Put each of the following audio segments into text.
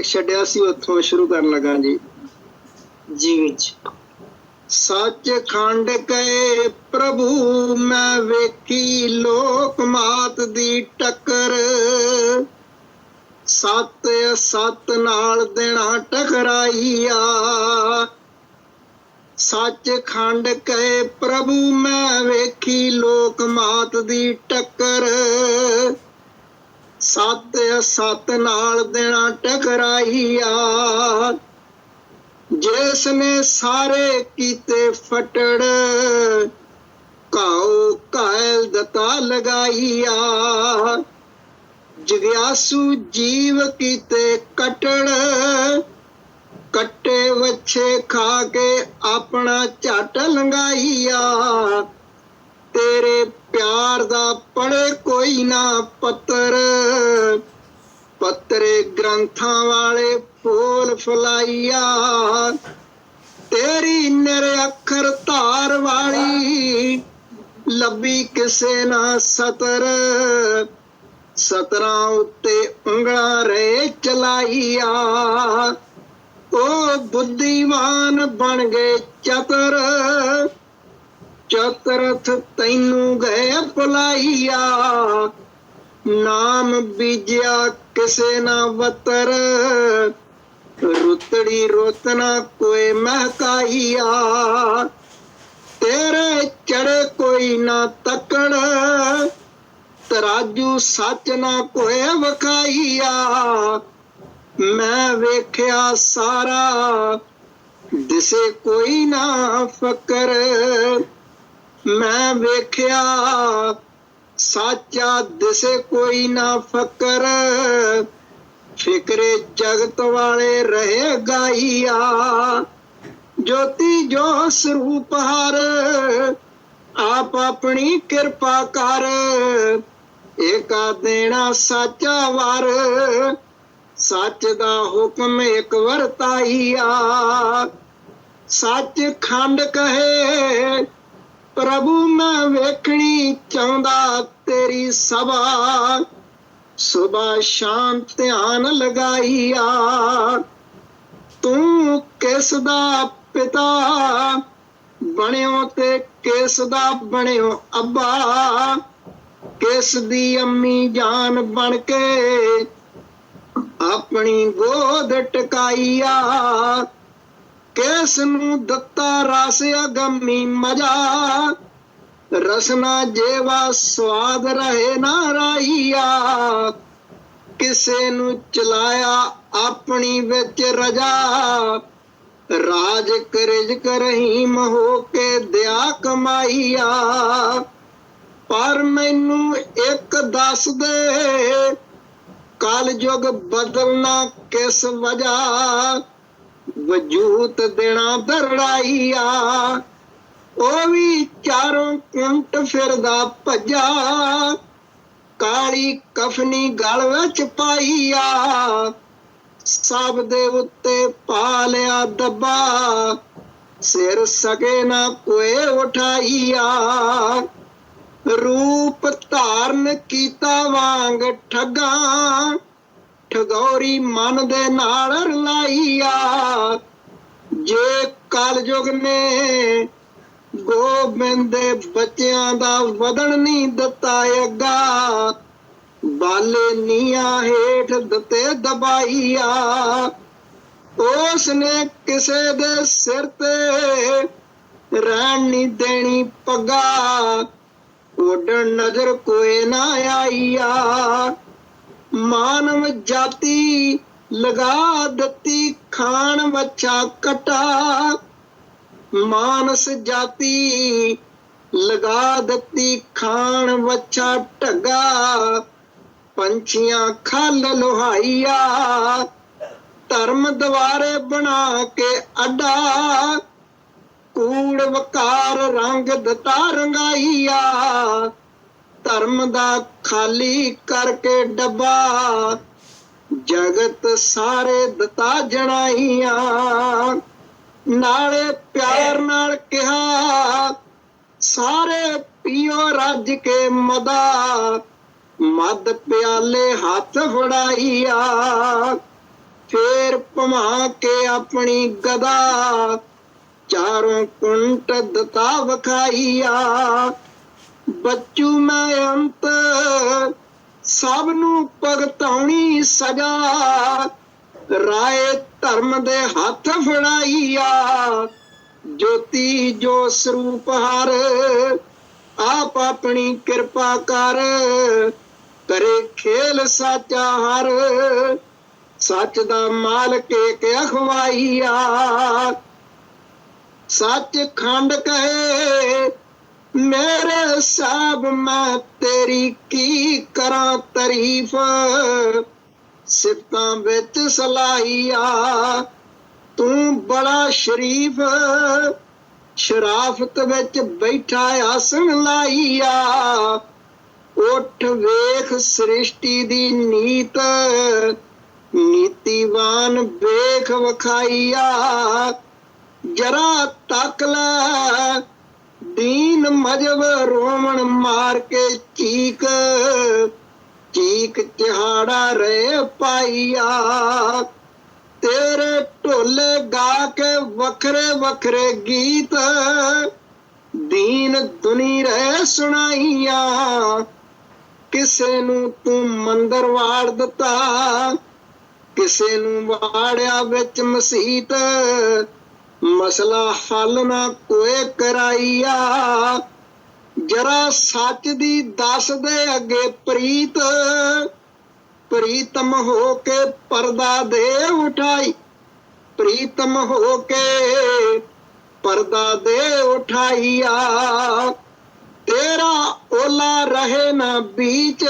ਜਿੱਥੇ ਛੱਡਿਆ ਸੀ, ਉੱਥੋਂ ਸ਼ੁਰੂ ਕਰਨ ਲੱਗਾ ਜੀ। ਜੀ ਵਿੱਚ। ਸੱਚ ਖੰਡ ਕਏ ਪ੍ਰਭੂ, ਮੈਂ ਵੇਖੀ ਲੋਕ ਮਾਤ ਦੀ ਟੱਕਰ। ਸੱਤ ਸੱਤ ਨਾਲ ਦੇਣਾ ਟਕਰਾਈਆ। ਸੱਚ ਖੰਡ ਕਏ ਪ੍ਰਭੂ, ਮੈਂ ਵੇਖੀ ਲੋਕ ਮਾਤ ਦੀ ਟੱਕਰ। ਸੱਤ ਸੱਤ ਨਾਲ ਦੇਣਾ ਟਕਰਾਈਆ। ਜਿਸ ਨੇ ਸਾਰੇ ਕੀਤੇ ਫਟੜ ਕਾਉ ਕਾਇਲ ਦਤਾ ਲਗਾਈਆ। ਜਗਿਆਸੂ ਜੀਵ ਕੀਤੇ ਕਟੜ, ਕੱਟੇ ਵੱਛੇ ਖਾ ਕੇ ਆਪਣਾ ਝਟ ਲੰਗਾਈਆ ਤੇਰੇ ਪਿਆਰ ਦਾ ਪੜੇ ਕੋਈ ਨਾ ਪੱਤਰ। ਪੱਤਰੇ ਗ੍ਰੰਥਾਂ ਵਾਲੇ ਫੋਲ ਫਲਾਈਆ। ਤੇਰੀ ਨਿਰ ਅੱਖਰ ਧਾਰ ਵਾਲੀ ਲੱਭੀ ਕਿਸੇ ਨਾ ਸਤਰ। ਸਤਰਾਂ ਉੱਤੇ ਉਂਗਲਾਂ ਰੇ ਚਲਾਈਆ। ਉਹ ਬੁੱਧੀਮਾਨ ਬਣ ਗਏ ਚਤਰ। ਚਤਰਥ ਤੈਨੂੰ ਗਏ ਭੁਲਾਈਆ। ਨਾਮ ਬੀਜਿਆ ਕਿਸੇ ਨਾ ਵਤਰ। ਰੁਤੜੀ ਰੋਤਨਾ ਕੋਈ ਮਹਕਾਈਆ। ਤੇਰੇ ਚੜੇ ਕੋਈ ਨਾ ਤਕੜ ਤਰਾਜੂ ਸੱਚ ਨਾ ਕੋਏ ਵਖਾਈਆ। ਮੈਂ ਵੇਖਿਆ ਸਾਰਾ, ਦਿਸੇ ਕੋਈ ਨਾ ਫਕਰ। ਮੈਂ ਵੇਖਿਆ ਸਾਚਾ ਦਿਸੇ ਕੋਈ ਨਾ ਫਕਰ। ਫਿਕਰੇ ਜਗਤ ਵਾਲੇ ਰਹੇ ਗਾਈਆ ਜੋਤੀ ਜੋ ਸਰੂਪ ਹਰ, ਆਪ ਆਪਣੀ ਕਿਰਪਾ ਕਰ। ਏਕਾ ਦੇਣਾ ਸਾਚਾ ਵਰ, ਸੱਚ ਦਾ ਹੁਕਮ ਇੱਕ ਵਰਤਾਈਆ ਸੱਚ ਖੰਡ ਕਹੇ ਪ੍ਰਭੂ ਮੈਂ ਵੇਖਣੀ ਚਾਹੁੰਦਾ ਤੇਰੀ ਸਭਾ। ਸੁਬਾ ਸ਼ਾਮ ਧਿਆਨ ਲਗਾਈਆ। ਤੂੰ ਕਿਸ ਦਾ ਪਿਤਾ? ਬਣਿਓ ਤੇ ਕਿਸ ਦਾ ਬਣਿਓ ਅੱਬਾ? ਕਿਸ ਦੀ ਅੰਮੀ ਜਾਨ ਬਣ ਕੇ ਆਪਣੀ ਗੋਦ ਟਕਾਈਆ? ਕਿਸ ਨੂੰ ਦਿੱਤਾ ਰਸ ਅਗੰਮੀ ਮਜਾ। ਰਸਨਾ ਜੇਵਾ ਸਵਾਦ ਰਹੇ ਨਾ ਰਾਈਆ ਕਿਸੇ ਨੂੰ ਚਲਾਇਆ ਆਪਣੀ ਵਿੱਚ ਰਜਾ। ਰਾਜ ਕਰਿਜ ਕਰਹੀਮ ਹੋ ਕੇ ਦਿਆ ਕਮਾਈਆ। ਪਰ ਮੈਨੂੰ ਇੱਕ ਦੱਸ ਦੇ, ਕਲ ਯੁਗ ਬਦਲਣਾ ਕਿਸ ਵਜ੍ਹਾ? ਵਜੂਤ ਦੇਣਾ ਦਰੜਾਈਆ। ਉਹ ਵੀ ਚਾਰੋਂ ਕੁੰਟ ਫਿਰਦਾ ਭੱਜਾ। ਕਾਲੀ ਕਫਨੀ ਗਲ ਵਿੱਚ ਪਾਈਆ। ਸਭ ਦੇ ਉੱਤੇ ਪਾ ਲਿਆ ਦੱਬਾ। ਸਿਰ ਸਕੇ ਨਾ ਕੋਏ ਉਠਾਈਆ। ਰੂਪ ਧਾਰਨ ਕੀਤਾ ਵਾਂਗ ਠੱਗਾ। ਠਗੌਰੀ ਮਨ ਦੇ ਨਾਲ ਰਲਾਈਆ। ਜੇ ਕਲਯੁਗ ਨੇ ਗੋਬਿੰਦ ਦੇ ਬੱਚਿਆਂ ਦਾ ਵਧਣ ਨਹੀਂ ਦਿੱਤਾ ਅੱਗਾ, ਬਾਲੇ ਨੀਆਂ ਹੇਠ ਦਿੱਤੇ ਦਬਾਈਆ। ਉਸ ਨੇ ਕਿਸੇ ਦੇ ਸਿਰ ਤੇ ਰਹਿਣ ਨਹੀਂ ਦੇਣੀ ਪੱਗਾ, ਉਡਣ ਨਜ਼ਰ ਕੋਈ ਨਾ ਆਈਆ। ਮਾਨਵ ਜਾਤੀ ਲਗਾ ਦਿੱਤੀ, ਖਾਣ ਵੱਛਾ ਕਟਾ। ਮਾਨਸ ਜਾਤੀ ਲਗਾ ਦਿੱਤੀ, ਖਾਣ ਵੱਛਾ ਢਗਾ। ਪੰਛੀਆਂ ਖਲ ਲੋਹਾਈਆ, ਧਰਮ ਦਵਾਰੇ ਬਣਾ ਕੇ ਅੱਡਾ। ਕੂੜ ਵਕਾਰ ਰੰਗ ਦਤਾ ਰੰਗਾਈਆ। ਧਰਮ ਦਾ ਖਾਲੀ ਕਰਕੇ ਡੱਬਾ। ਜਗਤ ਸਾਰੇ ਦਿੱਤਾ ਜਣਾਈਆਂ। ਨਾਲੇ ਪਿਆਰ ਨਾਲ ਕਿਹਾ, ਸਾਰੇ ਪੀਓ ਰੱਜ ਕੇ ਮਦਾ। ਮਦ ਪਿਆਲੇ ਹੱਥ ਫੜਾਈਆ ਫੇਰ ਭਮਾ ਕੇ ਆਪਣੀ ਗਦਾ। ਚਾਰੋਂ ਕੁੰਟ ਦਤਾ ਵਖਾਈਆ। ਬੱਚੂ ਮੈਂ ਅੰਤ, ਸਭ ਨੂੰ ਭਗਤਾਉਣੀ ਸਜਾ। ਰਾਏ ਧਰਮ ਦੇ ਹੱਥ ਫੜਾਈਆ, ਜੋਤੀ ਜੋ ਸਰੂਪ ਹਰ, ਆਪ ਆਪਣੀ ਕਿਰਪਾ ਕਰ। ਕਰੇ ਖੇਲ ਸਾਚਾ ਹਰ, ਸੱਚ ਦਾ ਮਾਲਕ ਏਕ ਅਖਵਾਈਆ। ਸੱਚ ਖੰਡ ਕਹੇ ਮੇਰੇ ਸਾਬ ਮੈਂ ਤੇਰੀ ਕੀ ਕਰਾਂ ਤਾਰੀਫ? ਸਿਫਤਾਂ ਵਿੱਚ ਸਲਾਹੀਆ, ਤੂੰ ਬੜਾ ਸ਼ਰੀਫ। ਸ਼ਰਾਫਤ ਵਿੱਚ ਬੈਠਾ ਆਸਣ ਲਾਈਆ ਉਠ ਵੇਖ ਸ੍ਰਿਸ਼ਟੀ ਦੀ ਨੀਤ। ਨੀਤੀਵਾਨ ਵੇਖ ਵਖਾਈਆ। ਜਰਾ ਤੱਕ ਲੈ ਦੀਨ ਮਜਬ ਰੋਮਣ ਮਾਰ ਕੇ ਚੀਕ ਚੀਕ ਚਹਾੜਾ ਰੇ ਪਾਈਆ। ਤੇਰੇ ਢੋਲੇ ਗਾ ਕੇ ਵੱਖਰੇ ਵੱਖਰੇ ਗੀਤ, ਦੀਨ ਦੁਨੀ ਰਹਿ ਸੁਣਾਈਆਂ। ਕਿਸੇ ਨੂੰ ਤੂੰ ਮੰਦਰ ਵਾੜ ਦਿੱਤਾ, ਕਿਸੇ ਨੂੰ ਵਾੜਿਆ ਵਿੱਚ ਮਸੀਤ ਮਸਲਾ ਹੱਲ ਨਾ ਕੋਏ ਕਰਾਈਆ। ਜਰਾ ਸੱਚ ਦੀ ਦੱਸ ਦੇ ਅੱਗੇ ਪ੍ਰੀਤ। ਪ੍ਰੀਤਮ ਹੋ ਕੇ ਪਰਦਾ ਦੇ ਉਠਾਈ। ਪ੍ਰੀਤਮ ਹੋ ਕੇ ਪਰਦਾ ਦੇ ਉਠਾਈਆ। ਤੇਰਾ ਓਲਾ ਰਹੇ ਨਾ ਬੀਚ।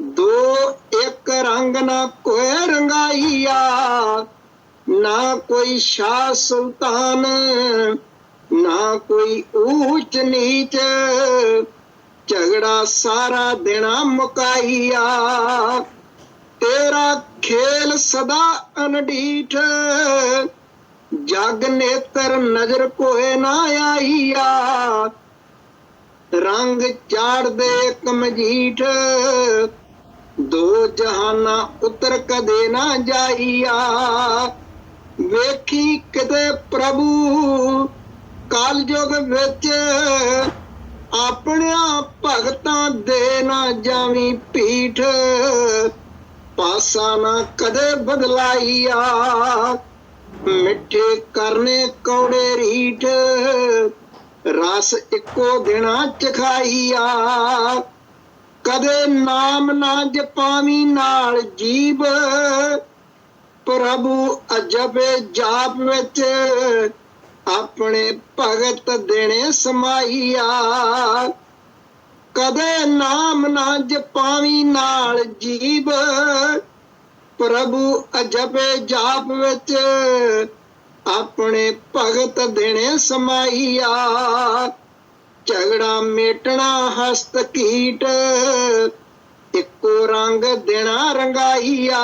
ਦੋ ਇੱਕ ਰੰਗ ਨਾ ਕੋਏ ਰੰਗਾਈਆ। ਨਾ ਕੋਈ ਸ਼ਾਹ ਸੁਲਤਾਨ, ਨਾ ਕੋਈ ਊਚ ਨੀਚ, ਝਗੜਾ ਸਾਰਾ ਦੇਣਾ ਮੁਕਾਈਆ। ਤੇਰਾ ਖੇਲ ਸਦਾ ਅਨਡੀਠ ਜਗ ਨੇਤਰ ਨਜ਼ਰ ਕੋਏ ਨਾ ਆਈਆ। ਰੰਗ ਚਾੜਦੇ ਕਮਜੀਠ, ਦੋ ਜਹਾਨਾ ਉਤਰ ਕਦੇ ਨਾ ਜਾਈਆ। ਵੇਖੀ ਕਿਤੇ ਪ੍ਰਭੂ ਕਲਯੁਗ ਵਿੱਚ ਆਪਣਿਆਂ ਭਗਤਾਂ ਦੇ ਨਾ ਜਾਵੀਂ ਪੀਠ। ਪਾਸਾ ਨਾ ਕਦੇ ਬਦਲਾਈਆ, ਮਿੱਠੇ ਕਰਨੇ ਕੌੜੇ ਰੀਠ। ਰਸ ਇੱਕੋ ਦਿਨਾ ਚਖਾਈਆ, ਕਦੇ ਨਾਮ ਨਾ ਜਪਾਵੀ ਨਾਲ ਜੀਵ। ਪ੍ਰਭੂ ਅਜਬੇ ਜਾਪ ਵਿੱਚ ਆਪਣੇ ਭਗਤ ਦੇਣੇ ਸਮਾਈਆ। ਕਦੇ ਨਾਮ ਨਾ ਜਪਾਵੀ ਨਾਲ ਜੀਬ ਪ੍ਰਭੂ ਅਜਬੇ ਜਾਪ ਵਿੱਚ ਆਪਣੇ ਭਗਤ ਦੇਣੇ ਸਮਾਈਆ। ਝਗੜਾ ਮੇਟਣਾ ਹਸਤ ਕੀਟ, ਇੱਕੋ ਰੰਗ ਦੇਣਾ ਰੰਗਾਈਆ।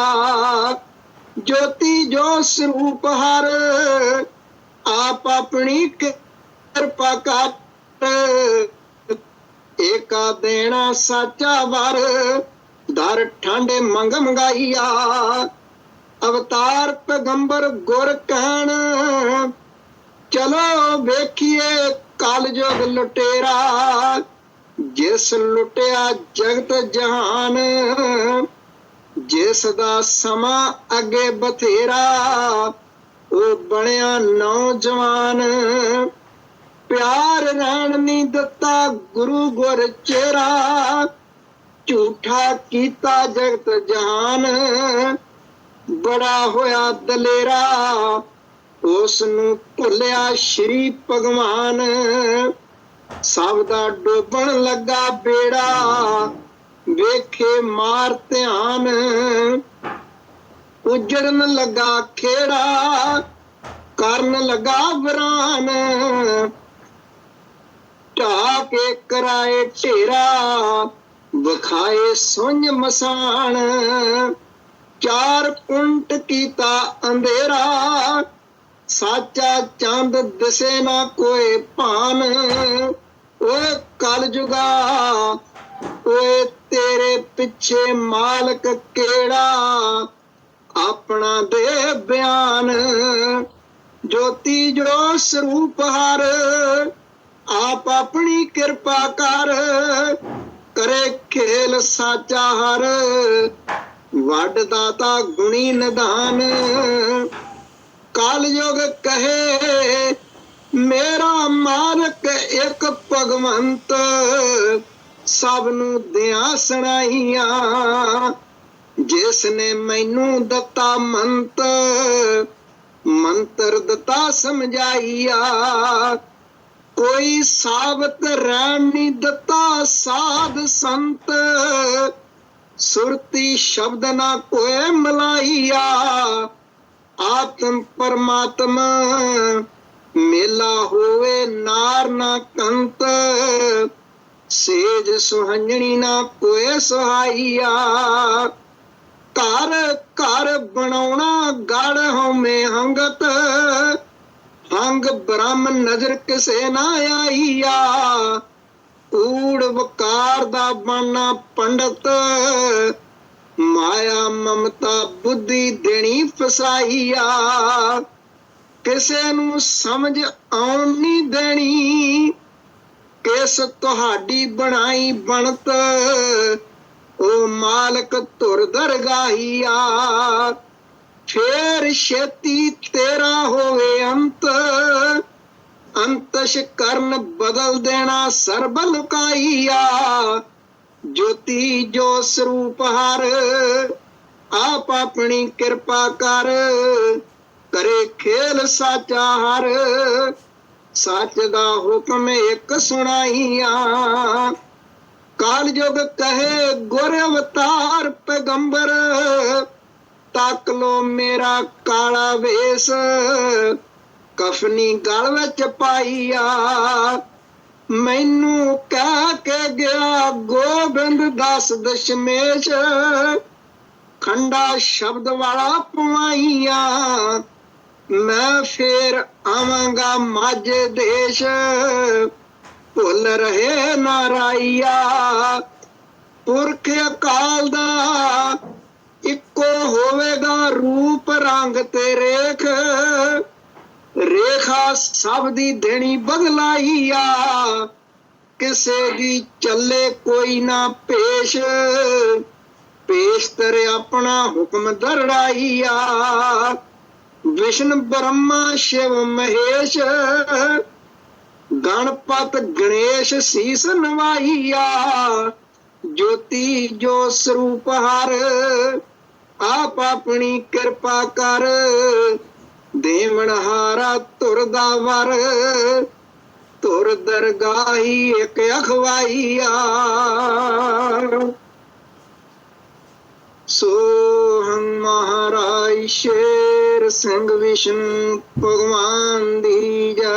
ਜੋਤੀ ਜੋ ਸਰੂਪ ਹਰ, ਆਪ ਆਪਣੀ ਕਿਰਪਾ ਕਰ। ਏਕਾ ਦੇਣਾ ਸਾਚਾ ਵਰ, ਦਰ ਠੰਡੇ ਮੰਗ ਮੰਗਾਈਆ। ਅਵਤਾਰ ਪੈਗੰਬਰ ਗੁਰ ਕਹਿਣ, ਚਲੋ ਵੇਖੀਏ ਕਲਯੁਗ ਲੁਟੇਰਾ। ਜਿਸ ਲੁਟਿਆ ਜਗਤ ਜਹਾਨ ਜਿਸ ਦਾ ਸਮਾਂ ਅੱਗੇ ਬਥੇਰਾ, ਉਹ ਬਣਿਆ ਨੌਜਵਾਨ। ਪਿਆਰ ਰਹਿਣ ਨਹੀਂ ਦਿੱਤਾ ਗੁਰੂ ਗੁਰ ਚੇਰਾ, ਝੂਠਾ ਕੀਤਾ ਜਗਤ ਜਹਾਨ। ਬੜਾ ਹੋਇਆ ਦਲੇਰਾ ਉਸ ਨੂੰ ਭੁੱਲਿਆ ਸ਼੍ਰੀ ਭਗਵਾਨ। ਸਭ ਦਾ ਡੋਬਣ ਲੱਗਾ ਬੇੜਾ ਵੇਖੇ ਮਾਰ ਧਿਆਨ। ਉਜੜਨ ਲਗਾ ਖੇੜਾ, ਕਰਨ ਲੱਗਾ ਵਰਾਨ। ਢਾ ਕੇ ਕਰਾਏ ਢੇਰਾ, ਵਿਖਾਏ ਸੁੰਝ ਮਸਾਣ ਚਾਰ ਪੁੰਟ ਕੀਤਾ ਅੰਧੇਰਾ, ਸਾਚਾ ਚੰਦ ਦਿਸੇ ਨਾ ਕੋਈ ਭਾਨ। ਓਏ ਕਲ ਜੁਗਾ ਓਏ ਤੇਰੇ ਪਿੱਛੇ ਮਾਲਕ ਕਿਹੜਾ? ਆਪਣਾ ਦੇ ਬਿਆਨ। ਜੋਤੀ ਜੋ ਸਰੂਪ ਹਰ, ਆਪ ਆਪਣੀ ਕਿਰਪਾ ਕਰ। ਕਰੇ ਖੇਲ ਸਾਚਾ ਹਰ, ਵੱਡ ਦਾਤਾ ਗੁਣੀ ਨਿਧਾਨ। ਕਾਲ ਯੁਗ ਕਹੇ, ਮੇਰਾ ਮਾਲਕ ਇੱਕ ਭਗਵੰਤ। ਸਭ ਨੂੰ ਦਿਆਂ ਸੁਣਾਈਆਂ ਜਿਸ ਨੇ ਮੈਨੂੰ ਦਿੱਤਾ ਮੰਤ ਮੰਤਰ ਦਿੱਤਾ ਸਮਝਾਈਆ। ਕੋਈ ਸਾਬਤ ਰਹਿਣ ਨਹੀਂ ਦਿੱਤਾ ਸਾਧ ਸੰਤ, ਸੁਰਤੀ ਸ਼ਬਦ ਨਾ ਕੋਏ ਮਲਾਈਆ। ਆਤਮ ਪਰਮਾਤਮਾ, ਮੇਲਾ ਹੋਵੇ ਨਾਰ ਨਾ ਕੰਤ ਸੇਜ ਸੁਹੰਜਣੀ ਨਾ ਕੋਏ ਸੁਹਾਈਆ। ਘਰ ਘਰ ਬਣਾਉਣਾ ਗੜ ਹਉਮੈ ਹੰਗਤ। ਹੰਗ ਬ੍ਰਹਮ ਨਜ਼ਰ ਕਿਸੇ ਨਾ ਆਈਆ। ਊੜ ਵਕਾਰ ਦਾ ਬਾਨਾ ਪੰਡਤ। ਮਾਇਆ ਮਮਤਾ ਬੁੱਧੀ ਦੇਣੀ ਫਸਾਈਆ। ਕਿਸੇ ਨੂੰ ਸਮਝ ਆਉਣ ਨਹੀਂ ਦੇਣੀ। ਕਿਸ ਤੁਹਾਡੀ ਬਣਾਈ ਬਣਤ? ਉਹ ਮਾਲਕ ਧੁਰ ਦਰਗਾਹੀਆ ਫੇਰ ਛੇਤੀ ਤੇਰਾ ਹੋਵੇ ਅੰਤ। ਅੰਤਸ਼ ਕਰਨ ਬਦਲ ਦੇਣਾ ਸਰਬ ਲੁਕਾਈਆ ਜੋਤੀ ਜੋ ਸਰੂਪ ਹਰ, ਆਪ ਆਪਣੀ ਕਿਰਪਾ ਕਰ। ਕਰੇ ਖੇਲ ਸਾਚਾ ਹਰ। ਸੱਚ ਦਾ ਹੁਕਮ ਇੱਕ ਸੁਣਾਈਆਂ। ਕਾਲ ਜੁਗ ਕਹੇ, ਗੁਰ ਅਵਤਾਰ ਪੈਗੰਬਰ, ਤੱਕ ਲੋ ਮੇਰਾ ਕਾਲਾ ਵੇਸ, ਕਫਨੀ ਗਲ ਵਿੱਚ ਪਾਈਆ। ਮੈਨੂੰ ਕਹਿ ਕੇ ਗਿਆ, ਗੋਬਿੰਦ ਦਾਸ ਦਸ਼ਮੇਸ਼, ਖੰਡਾ ਸ਼ਬਦ ਵਾਲਾ ਪਵਾਈਆ ਮੈਂ ਫੇਰ ਆਵਾਂਗਾ ਮਾਝੇ ਦੇਸ਼। ਭੁੱਲ ਰਹੇ ਨਾਰਾਈਆ ਪੁਰਖ ਅਕਾਲ ਦਾ ਇੱਕੋ ਹੋਵੇਗਾ ਰੂਪ ਰੰਗ ਤੇ ਰੇਖ। ਰੇਖਾ ਸਭ ਦੀ ਦੇਣੀ ਬਦਲਾਈਆ। ਕਿਸੇ ਦੀ ਚੱਲੇ ਕੋਈ ਨਾ ਪੇਸ਼। ਪੇਸ਼ ਤੇਰੇ ਆਪਣਾ ਹੁਕਮ ਦਰੜਾਈਆ। ਵਿਸ਼ਨ ਬ੍ਰਹਮਾ ਸ਼ਿਵ ਮਹੇਸ਼, ਗਣਪਤ ਗਣੇਸ਼ ਸੀਸ ਨਵਾਈਆ, ਜੋਤੀ ਜੋ ਸਰੂਪ ਹਰ, ਆਪ ਆਪਣੀ ਕਿਰਪਾ ਕਰ ਦੇਵਨ ਹਾਰਾ ਧੁਰ ਦਾ ਵਰ ਤੁਰ ਦਰਗਾਹੀ ਇੱਕ ਅਖਵਾਈਆ। ਸੋਹੰ ਮਹਾਰਾਜ ਸ਼ੇਰ ਸਿੰਘ ਵਿਸ਼ਨ ਭਗਵਾਨ ਦੀ ਜੈ